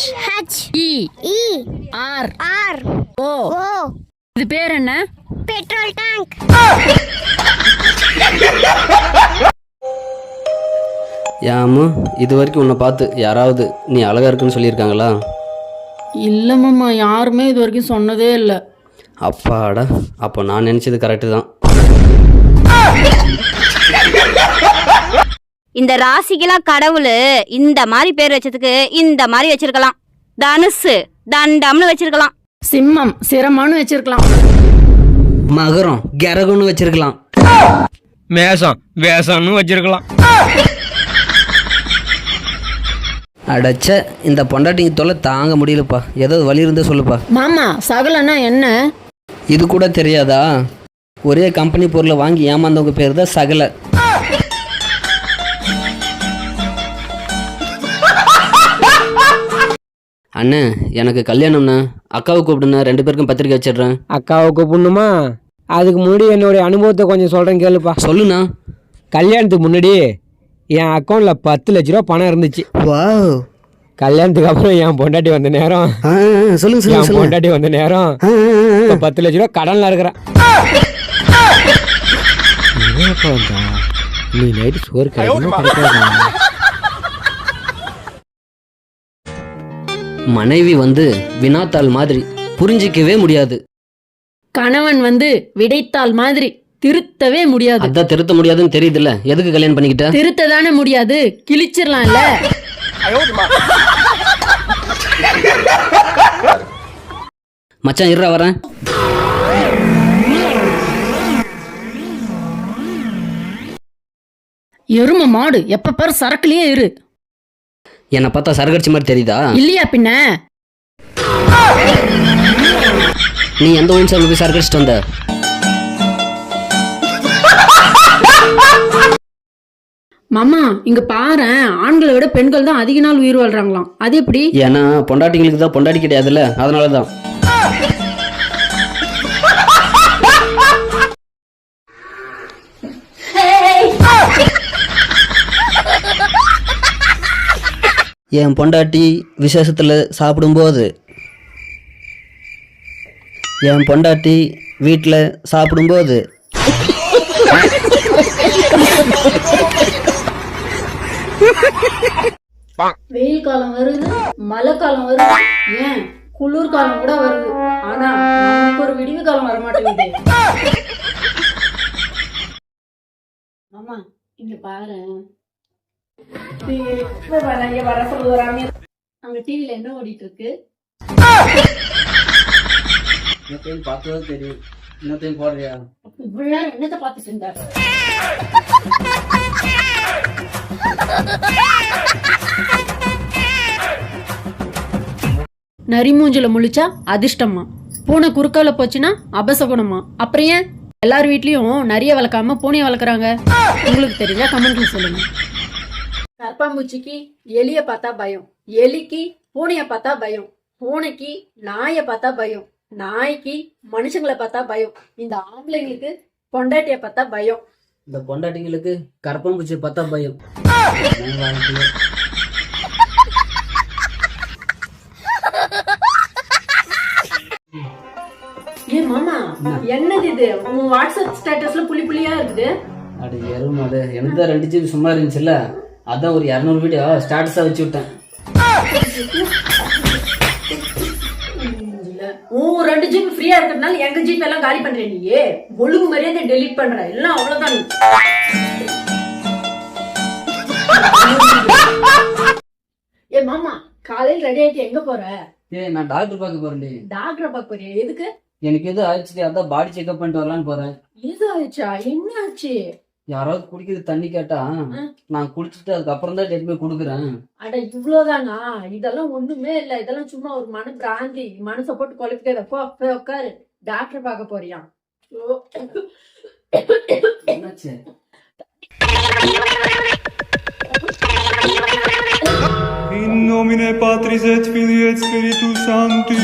H H E E R R O O இது பேர் என்ன? பெட்ரோல் டேங்க் ஏம்மா இது வரைக்கும் உன்னை பார்த்து யாராவது நீ அழகா இருக்குன்னு சொல்லியிருக்காங்களா? இல்லை மாமா யாருமே இது வரைக்கும் சொன்னதே இல்லை. அப்பாடா அப்போ நான் நினச்சது கரெக்டு தான். இந்த ராசிக்கெல்லாம் கடவுள் இந்த மாதிரி பேர் வச்சதுக்கு இந்த மாதிரி வச்சிருக்கலாம். தனுசு தண்டம்னு வச்சிருக்கலாம். சிம்மம் சிரமான்னு வச்சிருக்கலாம். மகரம் கெரகம்னு வச்சிருக்கலாம். மேஷம் வேஷம்னு வச்சிருக்கலாம். அடைச்ச இந்த பொண்டாட்டிங்க தொல்லை தாங்க முடியலப்பா. ஏதாவது வழி இருந்தால் சொல்லுப்பா. மாமா சகலன்னா என்ன? இது கூட தெரியாதா? ஒரே கம்பெனி பொருளை வாங்கி ஏமாந்தவங்க பேர் தான் சகல. அண்ணே எனக்கு கல்யாணம்ண்ணே. அக்காவை கூப்பிடுண்ணே ரெண்டு பேருக்கும் பத்திரிக்கை வச்சிடுறேன். அக்காவை கூப்பிடணுமா? அதுக்கு முன்னாடி என்னுடைய அனுபவத்தை கொஞ்சம் சொல்கிறேன் கேளுப்பா. சொல்லுண்ணா. கல்யாணத்துக்கு முன்னாடி என் அக்கௌண்ட்டில் பத்து லட்ச ரூபா பணம் இருந்துச்சு. வாவ். கல்யாணத்துக்கு அப்புறம் என் பொண்டாட்டி வந்த நேரம். சொல்லுங்க என் பொண்டாட்டி வந்த நேரம். இப்போ பத்து லட்ச ரூபா கடனில் இருக்கிறேன்? நீ நைட்டு சோறு கிடைக்கணும் கிடைக்காதா? மனைவி வந்து வினாத்தாள் மாதிரி புரிஞ்சிக்கவே முடியாது. கணவன் வந்து விடைத்தாள் மாதிரி திருத்தவே முடியாது. அதான் திருத்த முடியாதுன்னு தெரியுதுல்ல. எதுக்கு கல்யாணம் பண்ணிக்கிட்ட? திருத்த தானே முடியாது. கிழிச்சிடலாம்ல. மச்சான் இருறா வரேன். எரும மாடு எப்ப பாரு சரக்குலயே இரு. என்னை பார்த்தா சரகடிச்ச மாதிரி தெரியுதா? இல்லையா பின்ன? நீ எந்த ஒயின் ஷாப்ல போய் சரகடிச்சிட்டு வந்த? மாமா இங்க பாரேன் ஆண்களை விட பெண்கள் தான் அதிக நாள் உயிர் வாழ்றாங்களாம். அது எப்படி? ஏன்னா பொண்டாட்டிங்களுக்கு தான் பொண்டாட்டி கிடையாதுல்ல? அதனால தான் என் பொண்டாட்டி விசேஷத்தில் சாப்பிடும்போது. என் பொண்டாட்டி வீட்டில் சாப்பிடும்போது. வெயில் காலம் வருது மழை காலம் வருது. ஏன்? குளிர் காலம் கூட வருது. ஆனா ஒரு விடிவு காலம் வர மாட்டேங்குது. ஆமா இங்க பாரு. அங்க டிவில என்ன ஓடிட்டு இருக்கு இன்னத்தையும் பார்த்ததும் தெரியும் இன்னத்தையும் போடுறியா இவ்வளவு நேரம் என்னத்தை பார்த்துட்டு இருந்தாரு நரிமூஞ்சில முழிச்சா அதிர்ஷ்டமா பூனை குறுக்கால போச்சுன்னா அபசகுணமா அப்புறம் ஏன்? எல்லார் வீட்லயும் நிறைய வளர்க்காம பூனையை வளர்க்குறாங்க? உங்களுக்கு தெரிஞ்சா கமெண்ட்ல சொல்லுங்க. கற்பாம்பூச்சிக்கு எலிய பார்த்தா பயம். எலிக்கு பூனைய பார்த்தா பயம். பூனைக்கு நாயை பார்த்தா பயம். நாய்க்கு மனுஷங்களை பார்த்தா பயம். இந்த ஆம்பளைங்களுக்கு பொண்டாட்டிய பார்த்தா பயம். இந்த பொண்டாட்டிங்களுக்கு கரப்பாம்பூச்சி பார்த்தா பயம். ஏ மாமா என்னது இது? உன் வாட்ஸ்அப் ஸ்டேட்டஸ்ல புள்ளி புள்ளியா இருக்குது? அட எருமை அது எனக்கு தான் ரெண்டு ஜிபி சும்மா இருந்துச்சுல்ல? அதான் ஒரு இரநூறு வீடியோ ஸ்டேட்டஸாக வச்சு விட்டேன். உன் ரெண்டு ஜிபி ஃப்ரீயா இருக்கிறதுனால எங்க ஜிபி எல்லாம் காலி பண்ற நீயே? ஒழுங்கு மரியாதை டெலீட் பண்ற எல்லாம் அவ்வளவுதான். நீ. ஏ மாமா காலையில் ரெடி ஆயிட்டு எங்க போற? ஏய் நான் டாக்டர் பார்க்க போறேன்டி. டாக்டரை பார்க்க போறியா? எதுக்கு? எனக்கு எதுவும் ஆயிடுச்சு? அதான் பாடி செக்அப் பண்ணிட்டு வரலான்னு போறேன். இது ஆயிடுச்சா? என்ன ஆச்சு? யாராவது குடிக்கிறது தண்ணி கேட்டா நான் குடிச்சிட்டு அதுக்கப்புறம் தான் எடுத்து போய் கொடுக்குறேன். அட இவ்வளவுதானா? இதெல்லாம் ஒண்ணுமே இல்ல. இதெல்லாம் சும்மா ஒரு மன பிராந்தி மனசை போட்டு குழப்பிக்காத போ போய் உட்காரு டாக்டர் பார்க்க போறியா. என்னாச்சு? In nomine Patris et Filii et Spiritus Sancti.